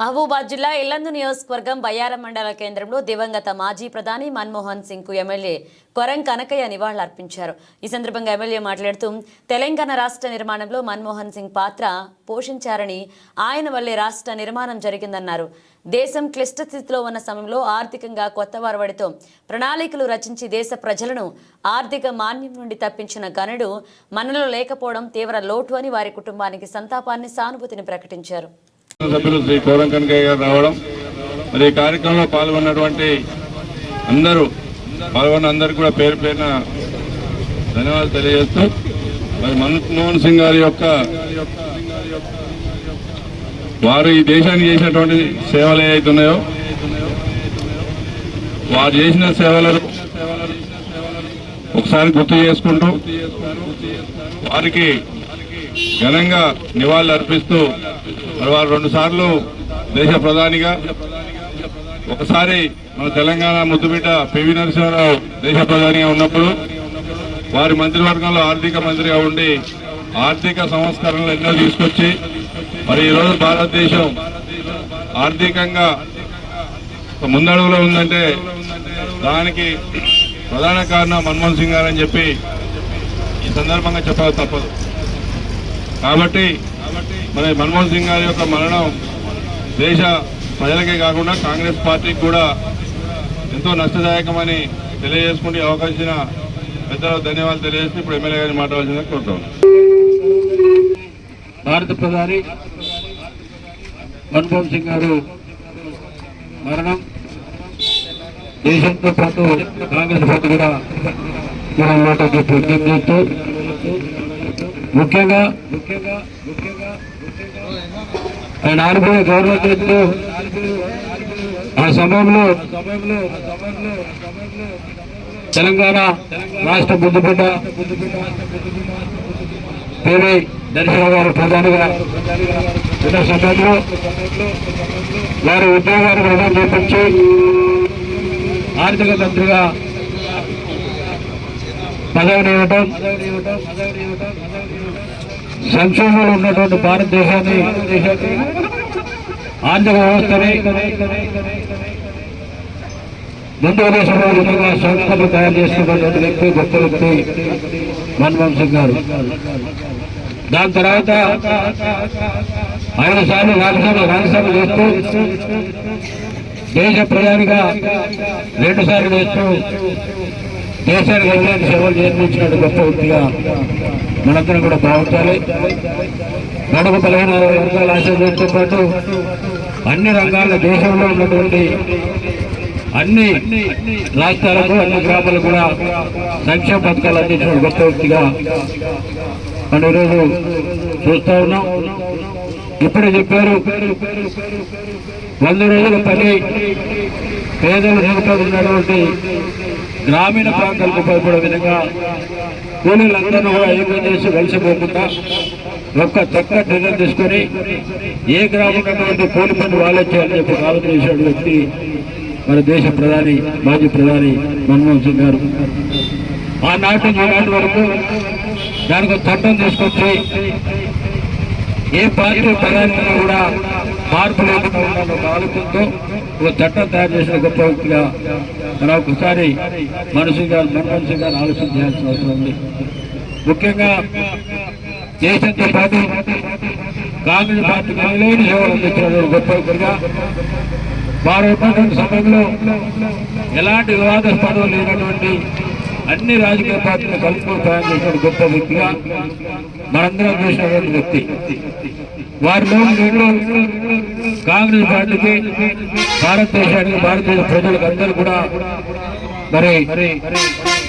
మహబూబాద్ జిల్లా ఇల్లందు నియోజకవర్గం బయ్యారం మండల కేంద్రంలో దివంగత మాజీ ప్రధాని మన్మోహన్ సింగ్కు ఎమ్మెల్యే కొరం కనకయ్య నివాళులర్పించారు ఈ సందర్భంగా ఎమ్మెల్యే మాట్లాడుతూ తెలంగాణ రాష్ట్ర నిర్మాణంలో మన్మోహన్ సింగ్ పాత్ర పోషించారని ఆయన వల్లే రాష్ట్ర నిర్మాణం జరిగిందన్నారు. దేశం క్లిష్ట స్థితిలో ఉన్న సమయంలో ఆర్థికంగా కొత్త వారవడితో ప్రణాళికలు రచించి దేశ ప్రజలను ఆర్థిక మాన్యం నుండి తప్పించిన గనుడు మనలో లేకపోవడం తీవ్ర లోటు అని వారి కుటుంబానికి సంతాపాన్ని సానుభూతిని ప్రకటించారు. సభ్యులు శ్రీ కోరంకనకయ్య గారు రావడం. మరి ఈ కార్యక్రమంలో పాల్గొన్నటువంటి అందరూ పాల్గొన్న అందరికీ కూడా పేరు పేరున ధన్యవాదాలు తెలియజేస్తూ మరి మన్మోహన్ సింగ్ గారి యొక్క వారు ఈ దేశానికి చేసినటువంటి సేవలు ఏవైతున్నాయో వారు చేసిన సేవలను ఒకసారి గుర్తు చేసుకుంటూ వారికి ఘనంగా నివాళులు అర్పిస్తూ వారు రెండు సార్లు దేశ ప్రధానిగా ఒకసారి మన తెలంగాణ ముద్దుబిడ్డ పివి నరసింహారావు దేశ ప్రధానిగా ఉన్నప్పుడు వారి మంత్రివర్గంలో ఆర్థిక మంత్రిగా ఉండి ఆర్థిక సంస్కరణలు ఎన్నో తీసుకొచ్చి మరి ఈరోజు భారతదేశం ఆర్థికంగా ముందడుగులో ఉందంటే దానికి ప్రధాన కారణం మన్మోహన్ సింగ్ గారు అని చెప్పి ఈ సందర్భంగా చెప్పక తప్పదు. కాబట్టి మరి మన్మోహన్ సింగ్ గారి యొక్క మరణం దేశ ప్రజలకే కాకుండా కాంగ్రెస్ పార్టీకి కూడా ఎంతో నష్టదాయకమని తెలియజేసుకుంటే అవకాశం ఇచ్చిన పెద్దలకు ధన్యవాదాలు తెలియజేసి ఇప్పుడు ఎమ్మెల్యే గారిని మాట్లాడాల్సిందని కోరుతాం భారత ప్రధాని మన్మోహన్ సింగ్ గారు మరణం దేశంతో పాటు కాంగ్రెస్ పార్టీ కూడా మన మాట చెప్పి చేస్తూ ముఖ్యంగా ఆయన ఆరుబోయే గౌరవం చేస్తూ ఆ సమయంలో తెలంగాణ రాష్ట్ర బుద్ధిపడ్డ పేరు దర్శన గారు ప్రధానిగా ఉన్న సమయంలో వారి ఉద్యోగాన్ని ప్రధానం చేపించి ఆర్థిక మంత్రిగా పదవినివ్వటం సంక్షోభంలో ఉన్నటువంటి భారతదేశాన్ని ఆర్థిక వ్యవస్థని ముందుకు దేశంలో విధంగా సంస్థలు తయారు చేసుకున్నటువంటి వ్యక్తి గొప్ప వ్యక్తి మన్మోహన్ సింగ్ గారు. దాని తర్వాత ఐదు సార్లు రాజ్యసభ రాజ్యసభ చేస్తూ దేశ ప్రధానిగా రెండు సార్లు చేస్తూ దేశానికి ఎన్నెన్ని సేవలు నిర్మించినట్టు గొప్ప వ్యక్తిగా మనందరం కూడా భావించాలి. నడుగు బలహీన వర్గాల ఆశీర్వదంతో పాటు అన్ని రంగాల దేశంలో ఉన్నటువంటి అన్ని రాష్ట్రాలకు అన్ని గ్రామాలకు కూడా సంక్షేమ పథకాలు అందించిన గొప్ప వ్యక్తిగా మనం ఈరోజు చూస్తూ ఉన్నాం. ఇప్పుడే చెప్పారు వంద రోజుల పని పేదలు నిలబడి ఉన్నటువంటి గ్రామీణ ప్రాంతాలకు ఉపయోగపడే విధంగా కూలీలందరూ కూడా ఏకం చేసి కలిసిపోకుండా ఒక్క చక్క నిర్ణయం తీసుకొని ఏ గ్రామంలో కూలి పని వాళ్ళే చేయాలని చెప్పి ఆలోచన చేసిన వ్యక్తి మన దేశ ప్రధాని మాజీ ప్రధాని మన్మోహన్ సింగ్ గారు. ఆనాటి ఈనాటి వరకు దానికి ఒక చట్టం తీసుకొచ్చి ఏ పార్టీ ప్రధానిగా కూడా మార్పు లేకుండా ఉండాలన్న ఒక ఆలోచనతో ఒక చట్టం తయారు చేసిన గొప్ప వ్యక్తిగా మనం ఒకసారి మనసు గారు మన్మోహన్ సింగ్ గారిని ఆలోచన చేయాల్సిన అవసరం ఉంది. ముఖ్యంగా దేశంతో పాటు కాంగ్రెస్ పార్టీ లేని సేవలు అందించిన గొప్ప ఒకరిగా వారు ఉన్నటువంటి సమయంలో ఎలాంటి వివాదాస్పదం లేనటువంటి అన్ని రాజకీయ పార్టీలు కలుపుకొని ప్రయాణం చేసిన గొప్ప వ్యక్తిగా మనందరం చూసినటువంటి వ్యక్తి. వారిలో రెండు కాంగ్రెస్ పార్టీకి భారతదేశానికి భారతదేశ ప్రజలకు అందరూ కూడా మరి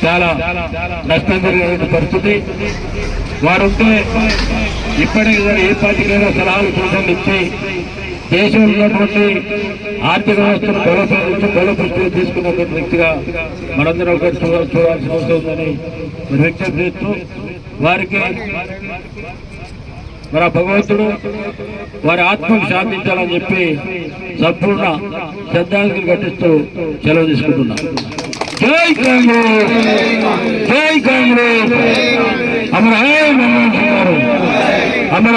చాలా నష్టం జరిగిన పరిస్థితి. వారుంటే ఇప్పటికీ సరే ఏ పార్టీకైనా సలహాలు సూచనలు ఇచ్చి దేశంలో ఉన్నటువంటి ఆర్థిక వ్యవస్థను బలోపేతం బలోపృష్టి తీసుకున్నటువంటి వ్యక్తిగా మనందరం ఒకటి చూడాల్సిన అవసరం ఉందని మరి వ్యక్తం చేస్తూ వారికి మన భగవంతుడు వారి ఆత్మను శాంతించాలని చెప్పి సంపూర్ణ శ్రద్ధాంజలి ఘటిస్తూ సెలవు తీసుకుంటున్నా. జై కాంగ్రెస్! జై కాంగ్రెస్! అమర హే మన్మోహన్ సింగ్ గారు! అమర